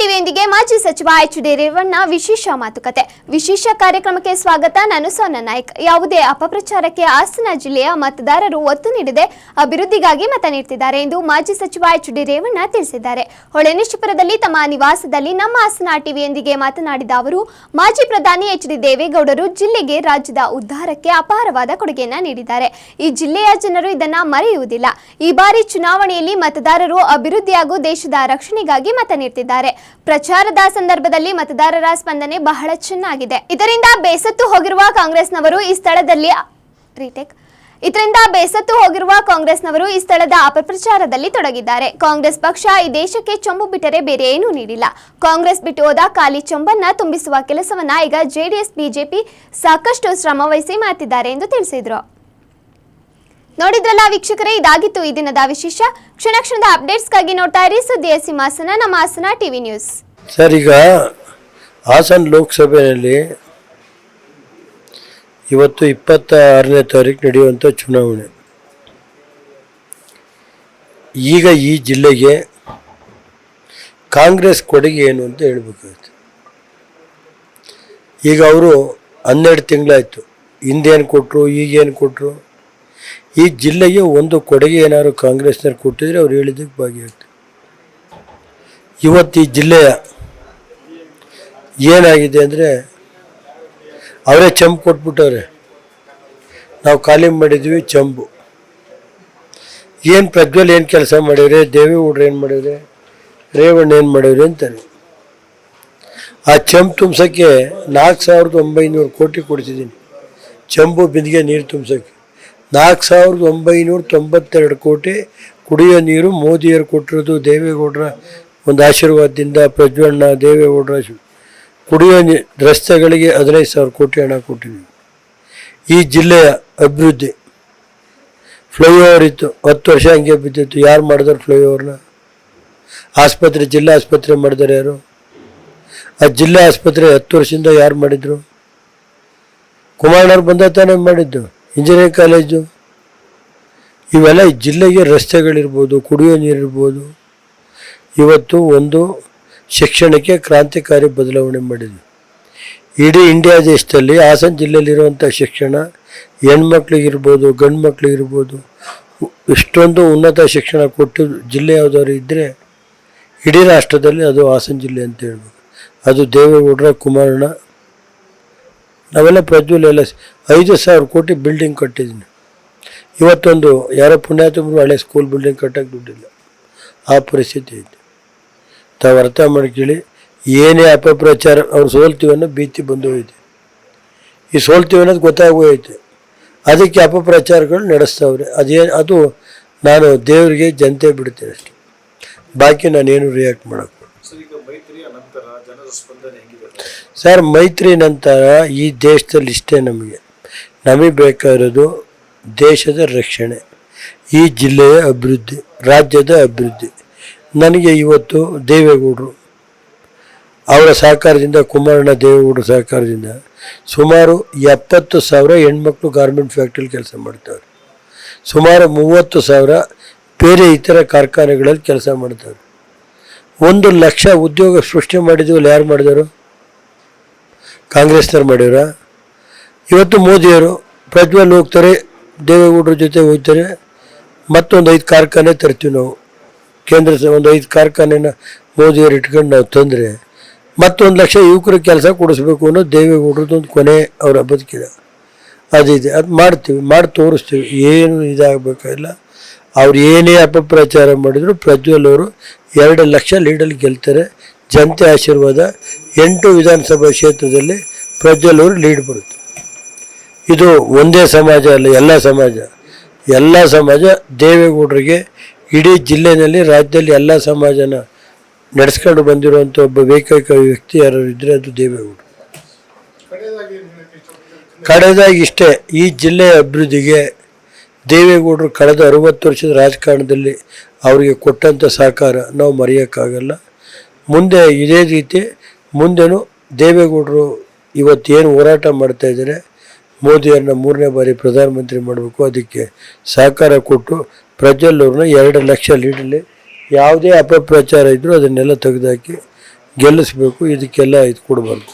ಟಿವಿಯೊಂದಿಗೆ ಮಾಜಿ ಸಚಿವ H D Revanna ವಿಶೇಷ ಮಾತುಕತೆ. ವಿಶೇಷ ಕಾರ್ಯಕ್ರಮಕ್ಕೆ ಸ್ವಾಗತ, ನಾನು ಸೋನ ನಾಯ್ಕ್. ಯಾವುದೇ ಅಪಪ್ರಚಾರಕ್ಕೆ ಹಾಸನ ಜಿಲ್ಲೆಯ ಮತದಾರರು ಒತ್ತು ನೀಡದೆ ಅಭಿವೃದ್ಧಿಗಾಗಿ ಮತ ನೀಡುತ್ತಿದ್ದಾರೆ ಎಂದು ಮಾಜಿ ಸಚಿವ ಎಚ್ ಡಿ ರೇವಣ್ಣ ತಿಳಿಸಿದ್ದಾರೆ. ಹೊಳೆನಶಿಪುರದಲ್ಲಿ ತಮ್ಮ ನಿವಾಸದಲ್ಲಿ ನಮ್ಮ ಹಾಸನ ಟಿವಿಯೊಂದಿಗೆ ಮಾತನಾಡಿದ ಅವರು, ಮಾಜಿ ಪ್ರಧಾನಿ ಎಚ್ ಡಿ ದೇವೇಗೌಡರು ಜಿಲ್ಲೆಗೆ ರಾಜ್ಯದ ಉದ್ಧಾರಕ್ಕೆ ಅಪಾರವಾದ ಕೊಡುಗೆಯನ್ನು ನೀಡಿದ್ದಾರೆ. ಈ ಜಿಲ್ಲೆಯ ಜನರು ಇದನ್ನು ಮರೆಯುವುದಿಲ್ಲ. ಈ ಬಾರಿ ಚುನಾವಣೆಯಲ್ಲಿ ಮತದಾರರು ಅಭಿವೃದ್ಧಿ ಹಾಗೂ ದೇಶದ ರಕ್ಷಣೆಗಾಗಿ ಮತ ನೀಡುತ್ತಿದ್ದಾರೆ ಪ್ರಚಾರದ ಸಂದರ್ಭದಲ್ಲಿ ಮತದಾರರ ಸ್ಪಂದನೆ ಬಹಳ ಚೆನ್ನಾಗಿದೆ. ಇದರಿಂದ ಬೇಸತ್ತು ಹೋಗಿರುವ ಕಾಂಗ್ರೆಸ್ನವರು ಈ ಸ್ಥಳದಲ್ಲಿ, ರೀಟೇಕ್, ಇದರಿಂದ ಬೇಸತ್ತು ಹೋಗಿರುವ ಕಾಂಗ್ರೆಸ್ನವರು ಈ ಸ್ಥಳದ ಅಪಪ್ರಚಾರದಲ್ಲಿ ತೊಡಗಿದ್ದಾರೆ. ಕಾಂಗ್ರೆಸ್ ಪಕ್ಷ ಈ ದೇಶಕ್ಕೆ ಚೊಂಬು ಬಿಟ್ಟರೆ ಬೇರೆ ಏನೂ ನೀಡಿಲ್ಲ. ಕಾಂಗ್ರೆಸ್ ಬಿಟ್ಟು ಹೋದ ಖಾಲಿ ಚೊಂಬನ್ನ ತುಂಬಿಸುವ ಕೆಲಸವನ್ನ ಈಗ ಜೆಡಿಎಸ್, ಬಿಜೆಪಿ ಸಾಕಷ್ಟು ಶ್ರಮವಹಿಸಿ ಮಾಡ್ತಿದ್ದಾರೆ ಎಂದು ತಿಳಿಸಿದ್ರು. ನೋಡಿದ್ರಲ್ಲ ವೀಕ್ಷಕರೇ, ಇದಾಗಿತ್ತು ಈ ದಿನದ ವಿಶೇಷ. ಕ್ಷಣ ಕ್ಷಣದ ಅಪ್ಡೇಟ್ಸ್ಗಾಗಿ ನೋಡ್ತಾ ಇರಿ ಸುದ್ದಿಯ ಸಿಂಹಾಸನ ನಮ್ಮ ಹಾಸನ ಟಿವಿ ನ್ಯೂಸ್. ಸರ್, ಈಗ ಹಾಸನ ಲೋಕಸಭೆಯಲ್ಲಿ ಇವತ್ತು ಇಪ್ಪತ್ತ ಆರನೇ ತಾರೀಕು ನಡೆಯುವಂಥ ಚುನಾವಣೆ. ಈಗ ಈ ಜಿಲ್ಲೆಗೆ ಕಾಂಗ್ರೆಸ್ ಕೊಡುಗೆ ಏನು ಅಂತ ಹೇಳ್ಬೇಕಾಯ್ತು ಈಗ ಅವರು ಹನ್ನೆರಡು ತಿಂಗಳಾಯಿತು. ಹಿಂದೇನು ಕೊಟ್ಟರು ಈಗೇನು ಕೊಟ್ಟರು ಈ ಜಿಲ್ಲೆಗೆ ಒಂದು ಕೊಡುಗೆ ಏನಾದ್ರು ಕಾಂಗ್ರೆಸ್ನವ್ರು ಕೊಟ್ಟಿದ್ರೆ ಅವ್ರು ಹೇಳಿದ್ದಕ್ಕೆ ಭಾಗಿಯಾಗ್ತದೆ ಇವತ್ತು ಈ ಜಿಲ್ಲೆಯ ಏನಾಗಿದೆ ಅಂದರೆ ಅವರೇ ಚಂಪು ಕೊಟ್ಬಿಟ್ಟವ್ರೆ. ನಾವು ಖಾಲಿ ಮಾಡಿದ್ವಿ ಚಂಬು ಏನು ಪ್ರಜ್ವಲ್ ಏನು ಕೆಲಸ ಮಾಡಿವ್ರೆ ದೇವೇಗೌಡ್ರು ಏನು ಮಾಡಿವ್ರೆ ರೇವಣ್ಣ ಏನು ಮಾಡಿದ್ರೆ ಅಂತಾರೆ. ಆ ಚಂಪು ತುಂಬ್ಸೋಕ್ಕೆ ನಾಲ್ಕು ಸಾವಿರದ ಒಂಬೈನೂರು ಕೋಟಿ ಕೊಡ್ತಿದ್ದೀನಿ ಚಂಬು ಬಿಂದಿಗೆ ನೀರು ತುಂಬ್ಸೋಕ್ಕೆ. ನಾಲ್ಕು ಸಾವಿರದ ಒಂಬೈನೂರ ತೊಂಬತ್ತೆರಡು ಕೋಟಿ ಕುಡಿಯೋ ನೀರು ಮೋದಿಯವರು ಕೊಟ್ಟಿರೋದು ದೇವೇಗೌಡರ ಒಂದು ಆಶೀರ್ವಾದದಿಂದ ಪ್ರಜ್ವಣ್ಣ ದೇವೇಗೌಡರ. ಕುಡಿಯೋ ನೀ ರಸ್ತೆಗಳಿಗೆ ಹದಿನೈದು ಸಾವಿರ ಕೋಟಿ ಹಣ ಕೊಟ್ಟಿದ್ದೀವಿ ಈ ಜಿಲ್ಲೆಯ ಅಭಿವೃದ್ಧಿ ಫ್ಲೈಓವರ್ ಇತ್ತು. ಹತ್ತು ವರ್ಷ ಹಂಗೆ ಬಿದ್ದಿತ್ತು. ಯಾರು ಮಾಡಿದ್ರು ಫ್ಲೈಓವರ್ನ? ಆಸ್ಪತ್ರೆ, ಜಿಲ್ಲಾ ಆಸ್ಪತ್ರೆ ಮಾಡಿದಾರೆ ಯಾರು? ಆ ಜಿಲ್ಲಾ ಆಸ್ಪತ್ರೆ ಹತ್ತು ವರ್ಷದಿಂದ ಯಾರು ಮಾಡಿದ್ರು? ಕುಮಾರಣ್ಣವ್ರು ಬಂದ ತಾನೇ ಮಾಡಿದ್ದು? ಇಂಜಿನಿಯರಿಂಗ್ ಕಾಲೇಜು, ಇವೆಲ್ಲ ಜಿಲ್ಲೆಗೆ ರಸ್ತೆಗಳಿರ್ಬೋದು, ಕುಡಿಯೋ ನೀರಿರ್ಬೋದು. ಇವತ್ತು ಒಂದು ಶಿಕ್ಷಣಕ್ಕೆ ಕ್ರಾಂತಿಕಾರಿ ಬದಲಾವಣೆ ಮಾಡಿದ್ವಿ. ಇಡೀ ಇಂಡಿಯಾ ದೇಶದಲ್ಲಿ ಹಾಸನ ಜಿಲ್ಲೆಯಲ್ಲಿರುವಂಥ ಶಿಕ್ಷಣ ಹೆಣ್ಮಕ್ಳಿಗಿರ್ಬೋದು ಗಂಡು ಮಕ್ಳಿಗಿರ್ಬೋದು ಇಷ್ಟೊಂದು ಉನ್ನತ ಶಿಕ್ಷಣ ಕೊಟ್ಟು ಜಿಲ್ಲೆ ಯಾವುದಾದ್ರು ಇದ್ದರೆ ಇಡೀ ರಾಷ್ಟ್ರದಲ್ಲಿ ಅದು ಹಾಸನ ಜಿಲ್ಲೆ ಅಂತ ಹೇಳ್ಬೋದು. ಅದು ದೇವೇಗೌಡರ ಕುಮಾರಣ್ಣ ನಾವೆಲ್ಲ ಪ್ರಜ್ವಲ್ ಎಲ್ಲ ಐದು ಸಾವಿರ ಕೋಟಿ ಬಿಲ್ಡಿಂಗ್ ಕಟ್ಟಿದ್ದೀನಿ. ಇವತ್ತೊಂದು ಯಾರೋ ಪುಣ್ಯಾತ್ಮರು ಹಳೆ ಸ್ಕೂಲ್ ಬಿಲ್ಡಿಂಗ್ ಕಟ್ಟೋಕ್ಕೆ ದುಡ್ಡಿಲ್ಲ. ಆ ಪರಿಸ್ಥಿತಿ ಐತೆ. ತಾವು ಅರ್ಥ ಮಾಡ್ಕೊಳ್ಳಿ, ಏನೇ ಅಪಪ್ರಚಾರ, ಅವ್ರು ಸೋಲ್ತೀವಿ ಅನ್ನೋ ಭೀತಿ ಬಂದು ಹೋಯ್ತು. ಈ ಸೋಲ್ತೀವಿ ಅನ್ನೋದು ಗೊತ್ತಾಗೋಯ್ತು ಅದಕ್ಕೆ ಅಪಪ್ರಚಾರಗಳು ನಡೆಸ್ತಾವ್ರೆ. ಅದೇನು, ಅದು ನಾನು ದೇವರಿಗೆ ಜನತೆ ಬಿಡ್ತೇನೆ ಅಷ್ಟೆ. ಬಾಕಿ ನಾನೇನು ರಿಯಾಕ್ಟ್ ಮಾಡೋಕ್ಕೆ ಸರ್, ಮೈತ್ರಿ ನಂತರ ಈ ದೇಶದಲ್ಲಿ ಇಷ್ಟೇ ನಮಗೆ. ನಮಗೆ ಬೇಕಾಗಿರೋದು ದೇಶದ ರಕ್ಷಣೆ, ಈ ಜಿಲ್ಲೆಯ ಅಭಿವೃದ್ಧಿ, ರಾಜ್ಯದ ಅಭಿವೃದ್ಧಿ. ನನಗೆ ಇವತ್ತು ದೇವೇಗೌಡರು ಅವರ ಸಹಕಾರದಿಂದ, ಕುಮಾರಣ್ಣ ದೇವೇಗೌಡರ ಸಹಕಾರದಿಂದ ಸುಮಾರು ಎಪ್ಪತ್ತು ಸಾವಿರ ಹೆಣ್ಮಕ್ಳು ಗಾರ್ಮೆಂಟ್ ಫ್ಯಾಕ್ಟ್ರಿಲಿ ಕೆಲಸ ಮಾಡ್ತಾರೆ. ಸುಮಾರು ಮೂವತ್ತು ಸಾವಿರ ಬೇರೆ ಇತರ ಕಾರ್ಖಾನೆಗಳಲ್ಲಿ ಕೆಲಸ ಮಾಡ್ತಾರೆ. ಒಂದು ಲಕ್ಷ ಉದ್ಯೋಗ ಸೃಷ್ಟಿ ಮಾಡಿದ್ವಲ್ಲ ಯಾರು ಮಾಡಿದರು ಕಾಂಗ್ರೆಸ್ನವ್ರು ಮಾಡಿದ್ರ ಇವತ್ತು ಮೋದಿಯವರು ಪ್ರಜ್ವಲ್ ಹೋಗ್ತಾರೆ, ದೇವೇಗೌಡರ ಜೊತೆ ಹೋಗ್ತಾರೆ, ಮತ್ತೊಂದು ಐದು ಕಾರ್ಖಾನೆ ತರ್ತೀವಿ ನಾವು. ಕೇಂದ್ರ ಒಂದು ಐದು ಕಾರ್ಖಾನೆನ ಮೋದಿಯವರು ಇಟ್ಕೊಂಡು ನಾವು ತಂದರೆ ಮತ್ತೊಂದು ಲಕ್ಷ ಯುವಕರು ಕೆಲಸ ಕೊಡಿಸ್ಬೇಕು ಅನ್ನೋ ಒಂದು ಕೊನೆ ಅವರ ಬದುಕಿದೆ. ಅದಿದೆ. ಅದು ಮಾಡ್ತೀವಿ, ಮಾಡಿ ತೋರಿಸ್ತೀವಿ. ಏನು ಇದಾಗಬೇಕಾಗಿಲ್ಲ ಅವ್ರು ಏನೇ ಅಪಪ್ರಚಾರ ಮಾಡಿದ್ರು ಪ್ರಜ್ವಲ್ ಅವರು ಎರಡು ಲಕ್ಷ ಲೀಡಲ್ಲಿ ಗೆಲ್ತಾರೆ. ಜನತೆ ಆಶೀರ್ವಾದ ಎಂಟು ವಿಧಾನಸಭಾ ಕ್ಷೇತ್ರದಲ್ಲಿ ಪ್ರಜ್ವಲ್ ಅವರು ಲೀಡ್ ಬರುತ್ತೆ. ಇದು ಒಂದೇ ಸಮಾಜ ಅಲ್ಲ ಎಲ್ಲ ಸಮಾಜ. ಎಲ್ಲ ಸಮಾಜ ದೇವೇಗೌಡರಿಗೆ ಇಡೀ ಜಿಲ್ಲೆಯಲ್ಲಿ ರಾಜ್ಯದಲ್ಲಿ ಎಲ್ಲ ಸಮಾಜನ ನಡೆಸ್ಕೊಂಡು ಬಂದಿರುವಂಥ ಒಬ್ಬ ಏಕೈಕ ವ್ಯಕ್ತಿ ಯಾರು ಇದ್ದರೆ ಅದು ದೇವೇಗೌಡರು ಕಡೆಯದಾಗಿ ಇಷ್ಟೇ ಈ ಜಿಲ್ಲೆಯ ಅಭಿವೃದ್ಧಿಗೆ ದೇವೇಗೌಡರು ಕಳೆದ ಅರುವತ್ತು ವರ್ಷದ ರಾಜಕಾರಣದಲ್ಲಿ ಅವರಿಗೆ ಕೊಟ್ಟಂಥ ಸಹಕಾರ ನಾವು ಮರೆಯೋಕ್ಕಾಗಲ್ಲ. ಮುಂದೆ ಇದೇ ರೀತಿ ಮುಂದೆನೂ ದೇವೇಗೌಡರು ಇವತ್ತೇನು ಹೋರಾಟ ಮಾಡ್ತಾ ಇದ್ದಾರೆ, ಮೋದಿಯವ್ರನ್ನ ಮೂರನೇ ಬಾರಿ ಪ್ರಧಾನಮಂತ್ರಿ ಮಾಡಬೇಕು, ಅದಕ್ಕೆ ಸಹಕಾರ ಕೊಟ್ಟು ಪ್ರಜ್ವಲ್ಲವ್ರನ್ನ ಎರಡು ಲಕ್ಷ ಲೀಡಲ್ಲಿ ಯಾವುದೇ ಅಪಪ್ರಚಾರ ಇದ್ದರೂ ಅದನ್ನೆಲ್ಲ ತೆಗೆದುಹಾಕಿ ಗೆಲ್ಲಿಸಬೇಕು, ಇದಕ್ಕೆಲ್ಲ ಇದು ಕೊಡಬಾರ್ದು.